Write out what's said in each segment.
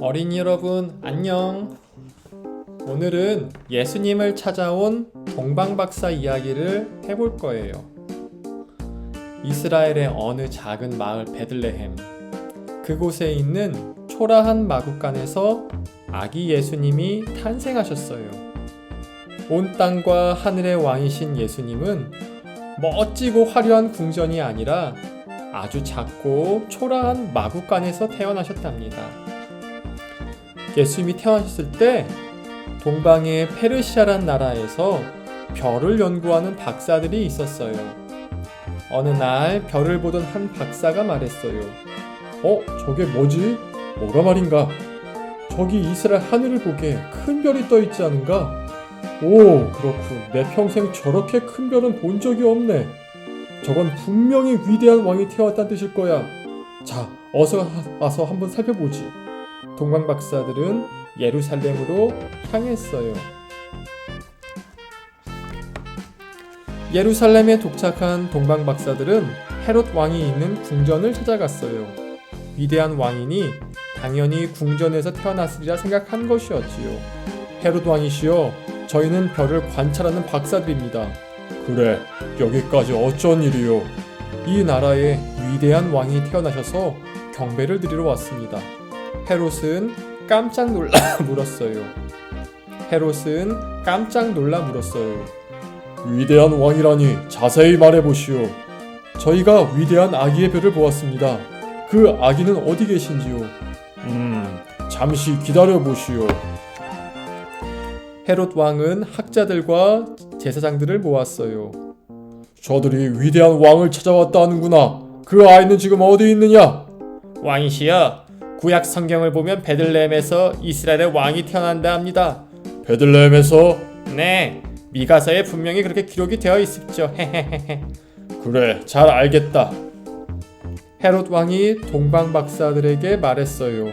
어린이 여러분 안녕. 오늘은 예수님을 찾아온 동방박사 이야기를 해볼 거예요. 이스라엘의 어느 작은 마을 베들레헴 그곳에 있는 초라한 마국간에서 아기 예수님이 탄생하셨어요. 온 땅과 하늘의 왕이신 예수님은 멋지고 화려한 궁전이 아니라 아주 작고 초라한 마국간에서 태어나셨답니다. 예수님이 태어나셨을 때 동방의 페르시아란 나라에서 별을 연구하는 박사들이 있었어요. 어느 날 별을 보던 한 박사가 말했어요. 어, 저게 뭐지? 뭐가 말인가? 저기 이스라엘 하늘을 보게 큰 별이 떠 있지 않은가? 오, 그렇군. 내 평생 저렇게 큰 별은 본 적이 없네. 저건 분명히 위대한 왕이 태어났다는 뜻일 거야. 자, 어서 와서 한번 살펴보지. 동방 박사들은 예루살렘으로 향했어요. 예루살렘에 도착한 동방 박사들은 헤롯 왕이 있는 궁전을 찾아갔어요. 위대한 왕이니 당연히 궁전에서 태어났으리라 생각한 것이었지요. 헤롯 왕이시여, 저희는 별을 관찰하는 박사들입니다. 그래, 여기까지 어쩐 일이요? 이 나라에 위대한 왕이 태어나셔서 경배를 드리러 왔습니다. 헤롯은 깜짝 놀라 물었어요. 헤롯은 깜짝 놀라 물었어요. 위대한 왕이라니 자세히 말해보시오. 저희가 위대한 아기의 별을 보았습니다. 그 아기는 어디 계신지요? 음, 잠시 기다려 보시오. 헤롯 왕은 학자들과 제사장들을 모았어요. 저들이 위대한 왕을 찾아왔다 하는구나. 그 아이는 지금 어디 있느냐? 왕이시여, 구약 성경을 보면 베들레헴에서 이스라엘의 왕이 태어난다 합니다. 베들레헴에서? 네, 미가서에 분명히 그렇게 기록이 되어 있습죠. 그래, 잘 알겠다. 헤롯 왕이 동방 박사들에게 말했어요.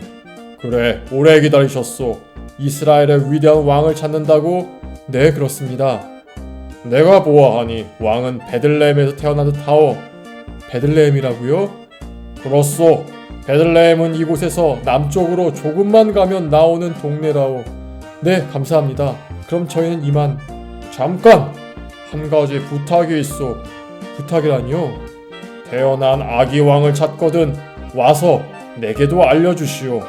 그래, 오래 기다리셨소. 이스라엘의 위대한 왕을 찾는다고? 네, 그렇습니다. 내가 보아하니 왕은 베들레헴에서 태어난 듯하오. 베들레헴이라고요? 그렇소. 베들레헴은 이곳에서 남쪽으로 조금만 가면 나오는 동네라오. 네, 감사합니다. 그럼 저희는 이만. 잠깐! 한 가지 부탁이 있어. 부탁이라니요? 태어난 아기 왕을 찾거든 와서 내게도 알려주시오.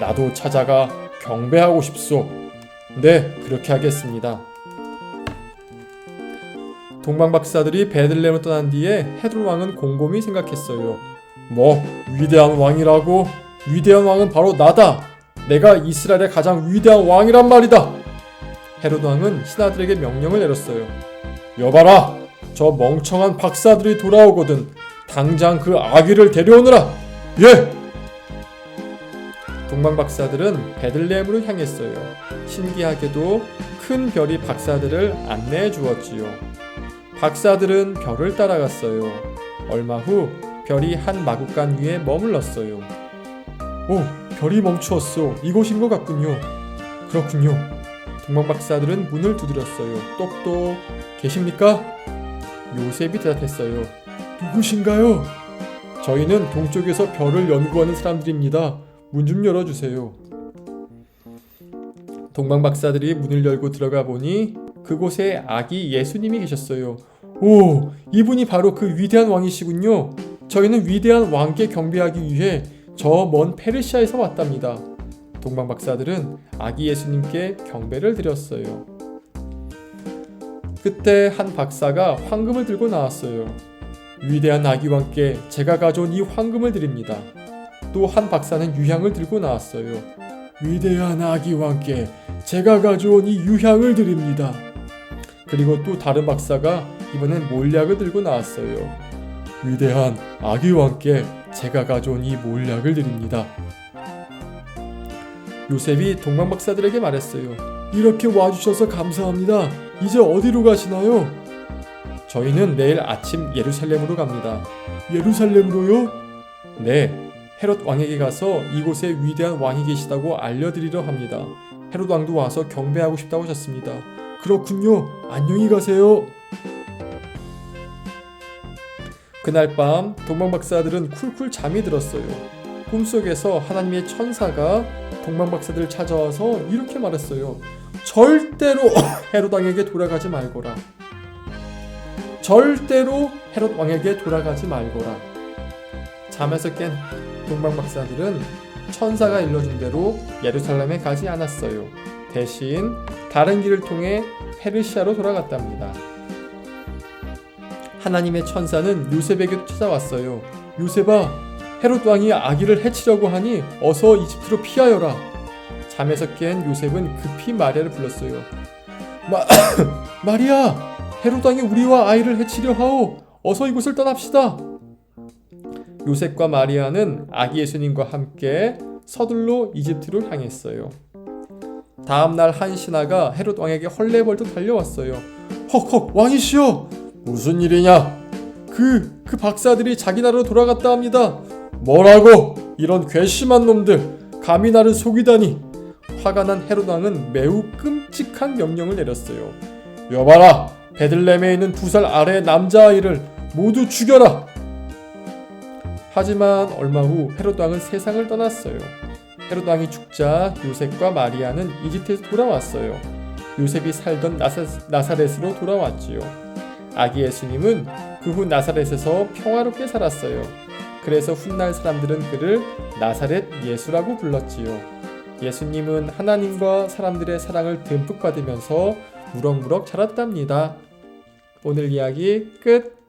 나도 찾아가 경배하고 싶소. 네, 그렇게 하겠습니다. 동방 박사들이 베들레헴을 떠난 뒤에 헤롯 왕은 곰곰이 생각했어요. 뭐 위대한 왕이라고? 위대한 왕은 바로 나다. 내가 이스라엘의 가장 위대한 왕이란 말이다. 헤롯 왕은 신하들에게 명령을 내렸어요. 여봐라, 저 멍청한 박사들이 돌아오거든. 당장 그 아기를 데려오너라. 예. 동방 박사들은 베들레헴으로 향했어요. 신기하게도 큰 별이 박사들을 안내해 주었지요. 박사들은 별을 따라갔어요. 얼마 후 별이 한 마구간 위에 머물렀어요. 오, 별이 멈추었어. 이곳인 것 같군요. 그렇군요. 동방 박사들은 문을 두드렸어요. 똑똑 계십니까? 요셉이 대답했어요. 누구신가요? 저희는 동쪽에서 별을 연구하는 사람들입니다. 문 좀 열어주세요. 동방 박사들이 문을 열고 들어가 보니 그곳에 아기 예수님이 계셨어요. 오, 이분이 바로 그 위대한 왕이시군요. 저희는 위대한 왕께 경배하기 위해 저 먼 페르시아에서 왔답니다. 동방 박사들은 아기 예수님께 경배를 드렸어요. 그때 한 박사가 황금을 들고 나왔어요. 위대한 아기 왕께 제가 가져온 이 황금을 드립니다. 또 한 박사는 유향을 들고 나왔어요. 위대한 아기 왕께 제가 가져온 이 유향을 드립니다. 그리고 또 다른 박사가 이번엔 몰약을 들고 나왔어요. 위대한 아기 왕께 제가 가져온 이 몰약을 드립니다. 요셉이 동방 박사들에게 말했어요. 이렇게 와주셔서 감사합니다. 이제 어디로 가시나요? 저희는 내일 아침 예루살렘으로 갑니다. 예루살렘으로요? 네. 헤롯 왕에게 가서 이곳에 위대한 왕이 계시다고 알려드리려 합니다. 헤롯 왕도 와서 경배하고 싶다고 하셨습니다. 그렇군요. 안녕히 가세요. 그날 밤 동방박사들은 쿨쿨 잠이 들었어요. 꿈속에서 하나님의 천사가 동방박사들을 찾아와서 이렇게 말했어요. 절대로 헤롯 왕에게 돌아가지 말거라. 절대로 헤롯 왕에게 돌아가지 말거라. 잠에서 깬 동방 박사들은 천사가 일러준 대로 예루살렘에 가지 않았어요. 대신 다른 길을 통해 페르시아로 돌아갔답니다. 하나님의 천사는 요셉에게도 찾아왔어요. 요셉아, 헤롯 왕이 아기를 해치려고 하니 어서 이집트로 피하여라. 잠에서 깬 요셉은 급히 마리아를 불렀어요. 마, 마리아, 헤롯 왕이 우리와 아이를 해치려 하오. 어서 이곳을 떠납시다. 요셉과 마리아는 아기 예수님과 함께 서둘러 이집트로 향했어요. 다음 날 한 신하가 헤롯 왕에게 헐레벌떡 달려왔어요. 헉헉 왕이시여 무슨 일이냐? 그그 박사들이 자기 나라로 돌아갔다 합니다. 뭐라고? 이런 괘씸한 놈들 감히 나를 속이다니. 화가 난 헤롯 왕은 매우 끔찍한 명령을 내렸어요. 여봐라 베들렘에 있는 두 살 아래의 남자아이를 모두 죽여라. 하지만 얼마 후 헤롯 왕은 세상을 떠났어요. 헤롯 왕이 죽자 요셉과 마리아는 이집트에서 돌아왔어요. 요셉이 살던 나사, 나사렛으로 돌아왔지요. 아기 예수님은 그 후 나사렛에서 평화롭게 살았어요. 그래서 훗날 사람들은 그를 나사렛 예수라고 불렀지요. 예수님은 하나님과 사람들의 사랑을 듬뿍 받으면서 무럭무럭 자랐답니다. 오늘 이야기 끝.